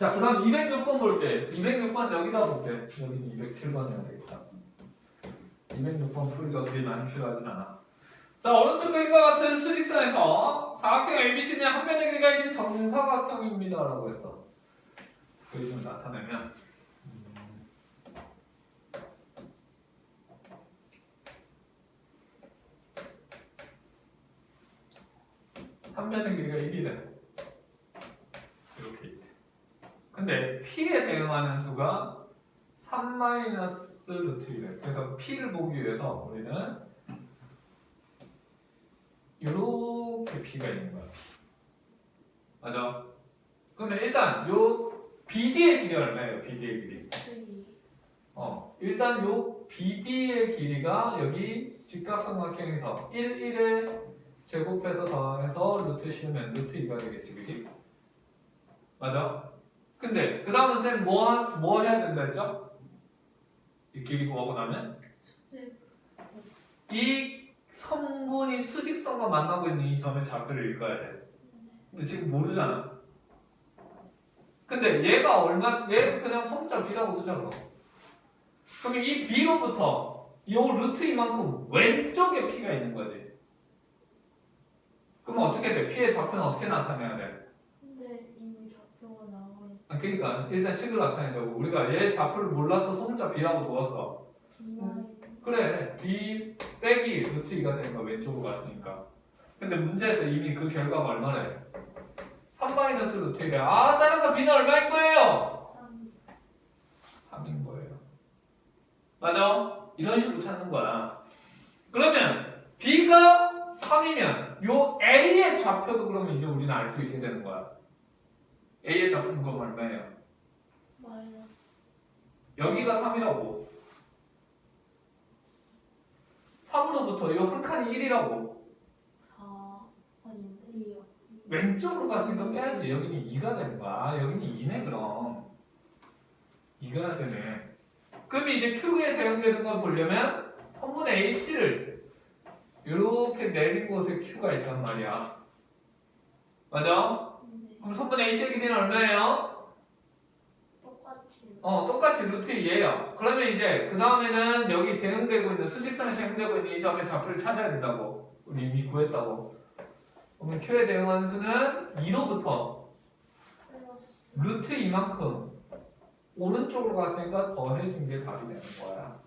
자, 그 다음 206번 볼게. 206번 여기다 볼게. 여기는 207번 해야 되겠다. 206번 풀이가 그리 많이 필요하진 않아. 자, 오른쪽 그림과 같은 수직선에서 사각형 ABC는 한 변의 길이가 있는 정사각형입니다. 라고 했어. 그림을 나타내면 음, 한 변의 길이가 1이래. 이렇게 있대. 근데 p에 대응하는 수가 3 마이너스 루트 1이래. 그래서 p를 보기 위해서 우리는 이렇게 p가 있는 거야. 맞아? 그러면 일단 요 BD의 길이 얼마예요? BD의 길이. 어, 일단 요 BD의 길이가 여기 직각삼각형에서 1, 1에 제곱해서 더해서 루트 씌우면 루트 2가 되겠지, 그지? 맞아? 근데 그 다음은 쌤 뭐, 하- 뭐 해야 된다 했죠? 이 길이 구하고 나면 네. 이 성분이 수직선과 만나고 있는 이 점의 좌표를 읽어야 돼. 근데 지금 모르잖아. 근데 얘가 얼마, 얘 그냥 성자 B라고 뜨잖아. 그럼 이 B로부터 요 루트 이만큼 왼쪽에 P가 있는 거지. 그럼 어떻게 돼? P의 좌표는 어떻게 나타내야 돼? 근데 이미 좌표가. 아, 그러니까 일단 식을 나타내자고. 우리가 얘 좌표를 몰라서 성자 B라고. 비마이. 그래 B 빼기 루트 2가 되는 거 왼쪽으로 갔으니까 근데 문제에서 이미 그 결과가 얼마래? 3 마이너스 루트 1에 아 따라서 B는 얼마인 거예요? 3. 3인 거예요 맞아? 이런 식으로 찾는 거야 그러면 B가 3이면 요 A의 좌표도 그러면 이제 우리는 알 수 있게 되는 거야 A의 좌표는 그럼 얼마예요? 마이너스. 여기가 3이라고 3으로부터 요한 칸이 1이라고 4. 아니 1이요. 왼쪽으로 갔으니까 빼야지. 여기는 2가 되는 거야. 여기는 2네, 그럼. 2가 되네. 그럼 이제 Q에 대응되는 걸 보려면 성분의 AC를 이렇게 내린 곳에 Q가 있단 말이야. 맞아? 네. 그럼 성분의 AC의 길이는 얼마예요? 똑같이. 어, 똑같이 루트 2예요. 그러면 이제 그 다음에는 여기 대응되고 있는 수직선에 대응되고 있는 이 점의 좌표를 찾아야 된다고. 우리 이미 구했다고. 그러면 Q에 대응하는 수는 2로부터 플러스. 루트 이만큼 오른쪽으로 갔으니까 더해준 게 답이 되는 거야.